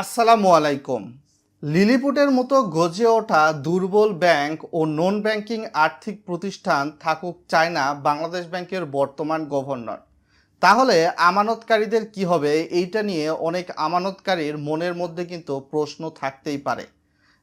আসসালামু আলাইকুম। লিলিপুটের মতো গজে ওঠা দুর্বল ব্যাংক ও নন ব্যাংকিং আর্থিক প্রতিষ্ঠান থাকুক চায় না বাংলাদেশ ব্যাংকের বর্তমান গভর্নর। তাহলে আমানতকারীদের কি হবে? এইটা নিয়ে অনেক আমানতকারীর মনের মধ্যে কিন্তু প্রশ্ন থাকতেই পারে।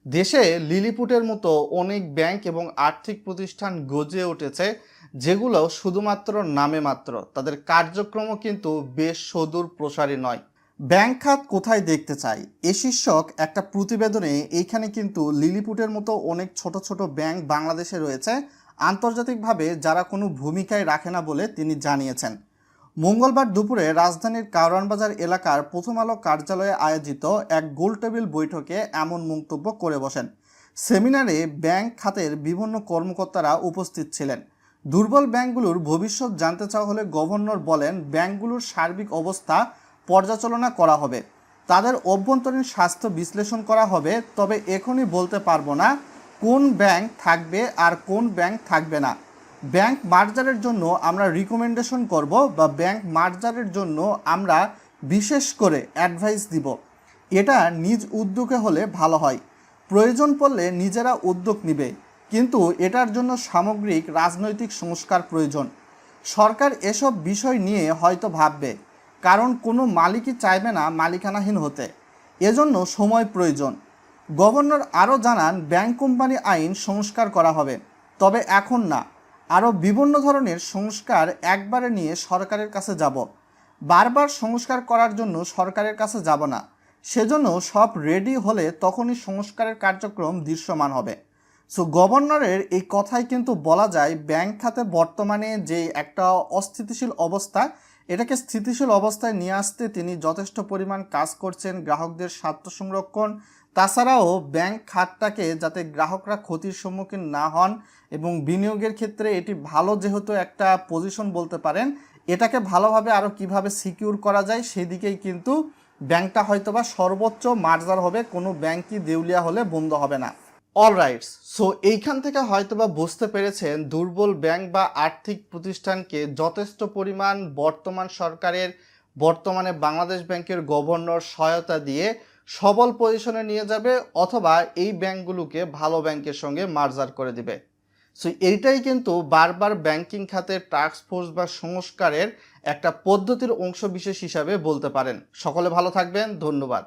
দেশে লিলিপুটের মতো অনেক ব্যাংক এবং আর্থিক প্রতিষ্ঠান গজে উঠেছে, যেগুলো শুধুমাত্র নামে মাত্র। তাদের কার্যক্রমও কিন্তু বেশ সদূর প্রসারী নয়। ব্যাংক খাত কোথায় দেখতে চাই? এ শীর্ষক একটা প্রতিবেদনে এইখানে কিন্তু লিলিপুটের মতো অনেক ছোট ছোট ব্যাংক বাংলাদেশে রয়েছে। আন্তর্জাতিকভাবে যারা কোনো ভূমিকায় রাখে না বলে তিনি জানিয়েছেন। মঙ্গলবার দুপুরে রাজধানীর কারওয়ানবাজার এলাকার প্রথম আলো কার্যালয়ে আয়োজিত এক গোলটেবিল বৈঠকে এমন মন্তব্য করে বসেন। সেমিনারে ব্যাংক খাতের বিভিন্ন কর্মকর্তারা উপস্থিত ছিলেন। দুর্বল ব্যাংকগুলোর ভবিষ্যৎ জানতে চাওয়া হলে গভর্নর বলেন, ব্যাংকগুলোর সার্বিক অবস্থা পর্যালোচনা করা হবে। তাদের অভ্যন্তরীণ স্বাস্থ্য বিশ্লেষণ করা হবে, তবে এখনই বলতে পারব না কোন ব্যাংক থাকবে আর কোন ব্যাংক থাকবে না। ব্যাংক মার্জারের জন্য আমরা রিকমেন্ডেশন করব বা ব্যাংক মার্জারের জন্য আমরা বিশেষ করে অ্যাডভাইস দিব। এটা নিজ উদ্যোগে হলে ভালো হয়। প্রয়োজন পড়লে নিজেরা উদ্যোগ নিবে, কিন্তু এটার জন্য সামগ্রিক রাজনৈতিক সংস্কার প্রয়োজন। সরকার এসব বিষয় নিয়ে হয়তো ভাববে। কারণ কোনো মালিকই চাইবে না মালিকানাহীন হতে। এজন্য সময় প্রয়োজন। গভর্নর আরও জানান, ব্যাংক কোম্পানি আইন সংস্কার করা হবে। তবে এখন না। আরও বিভিন্ন ধরনের সংস্কার একবারে নিয়ে সরকারের কাছে যাব। বারবার সংস্কার করার জন্য সরকারের কাছে যাব না। সেজন্য সব রেডি হলে তখনই সংস্কারের কার্যক্রম দৃশ্যমান হবে। সো, গভর্নরের এই কথাই কিন্তু বলা যায়, ব্যাংক খাতে বর্তমানে যে একটা অস্থিতিশীল অবস্থা এটাকে স্থিতিশীল অবস্থায় নিয়ে আসতে তিনি যথেষ্ট পরিমাণ কাজ করছেন গ্রাহকদের স্বার্থ সংরক্ষণ, তাছাড়াও ব্যাংক খাতটাকে যাতে গ্রাহকরা ক্ষতির সম্মুখীন না হন এবং বিনিয়োগের ক্ষেত্রে এটি ভালো যেহেতু একটা পজিশন বলতে পারেন, এটাকে ভালোভাবে আরও কীভাবে সিকিউর করা যায় সেদিকেই কিন্তু ব্যাংকটা হয়তোবা সর্বোচ্চ মার্জার হবে, কোনো ব্যাংকই দেউলিয়া হলে বন্ধ হবে না। অল রাইটস সো এইখান থেকে হয়তোবা বুঝতে পেরেছেন দুর্বল ব্যাংক বা আর্থিক প্রতিষ্ঠানকে যথেষ্ট পরিমাণ বর্তমান সরকারের, বর্তমানে বাংলাদেশ ব্যাংকের গভর্নর সহায়তা দিয়ে সবল পজিশনে নিয়ে যাবে অথবা এই ব্যাংকগুলোকে ভালো ব্যাংকের সঙ্গে মার্জার করে দিবে। সো এইটাই কিন্তু বারবার ব্যাংকিং খাতের টাস্ক ফোর্স বা সংস্কারের একটা পদ্ধতির অংশ বিশেষ হিসাবে বলতে পারেন। সকলে ভালো থাকবেন। ধন্যবাদ।